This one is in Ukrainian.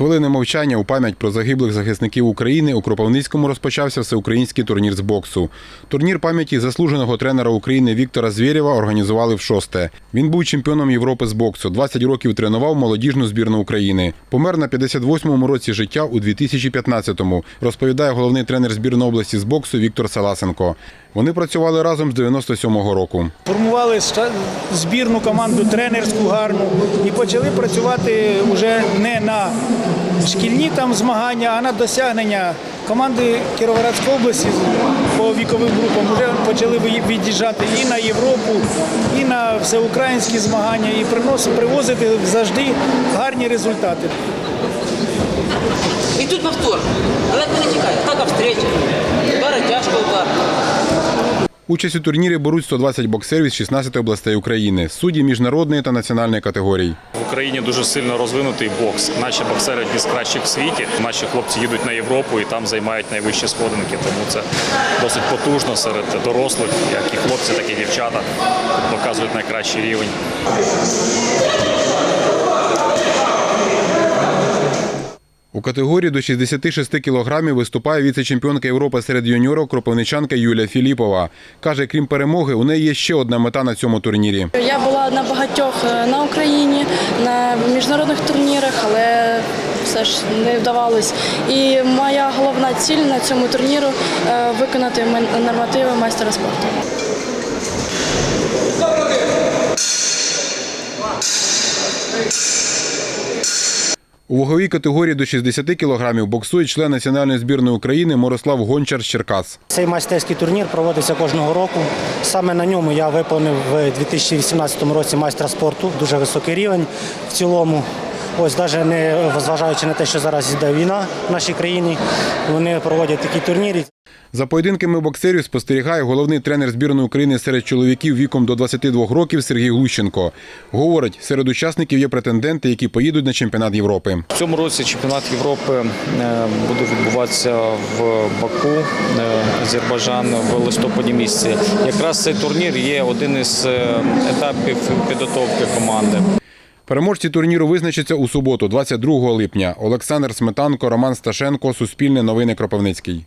хвилини мовчання у пам'ять про загиблих захисників України у Кропивницькому розпочався всеукраїнський турнір з боксу. Турнір пам'яті заслуженого тренера України Віктора Звєрєва організували в шосте. Він був чемпіоном Європи з боксу. 20 років тренував молодіжну збірну України. Помер на 58-му році життя у 2015-му, розповідає головний тренер збірної області з боксу Віктор Саласенко. Вони працювали разом з 97-го року. Формували збірну команду тренерську гарну і почали працювати вже не на шкільні там змагання, а на досягнення. Команди Кіровоградської області по віковим групам вже почали від'їжджати і на Європу, і на всеукраїнські змагання, і приносити, привозити завжди гарні результати. І тут повтор. Далеко не тікає. Так, встреча. Удар. Участь у турнірі беруть 120 боксерів з 16 областей України, судді міжнародної та національної категорій. В Україні дуже сильно розвинутий бокс. Наші боксери одні з кращих в світі. Наші хлопці їдуть на Європу і там займають найвищі сходинки. Тому це досить потужно серед дорослих, як і хлопці, так і дівчата. Показують найкращий рівень. У категорії до 66 кілограмів виступає віце-чемпіонка Європи серед юніорів кропивничанка Юлія Філіпова. Каже, крім перемоги, у неї є ще одна мета на цьому турнірі. Я була на багатьох е, на Україні, на міжнародних турнірах, але все ж не вдавалось. І моя головна ціль на цьому турніру е, виконати нормативи майстера спорту. У ваговій категорії до 60 кілограмів боксує член національної збірної України Мирослав Гончар з Черкас. Цей майстерський турнір проводиться кожного року. Саме на ньому я виповнив в 2018 році майстра спорту, дуже високий рівень в цілому. Ось навіть не зважаючи на те, що зараз йде війна в нашій країні, вони проводять такі турніри. За поєдинками боксерів спостерігає головний тренер збірної України серед чоловіків віком до 22 років Сергій Глущенко. Говорить, серед учасників є претенденти, які поїдуть на чемпіонат Європи. В цьому році чемпіонат Європи е, буде відбуватися в Баку, е, Азербайджан в листопаді місяці. Якраз цей турнір є один із е, етапів підготовки команди. Переможці турніру визначаться у суботу, 22 липня. Олександр Сметанко, Роман Сташенко, Суспільне новини Кропивницький.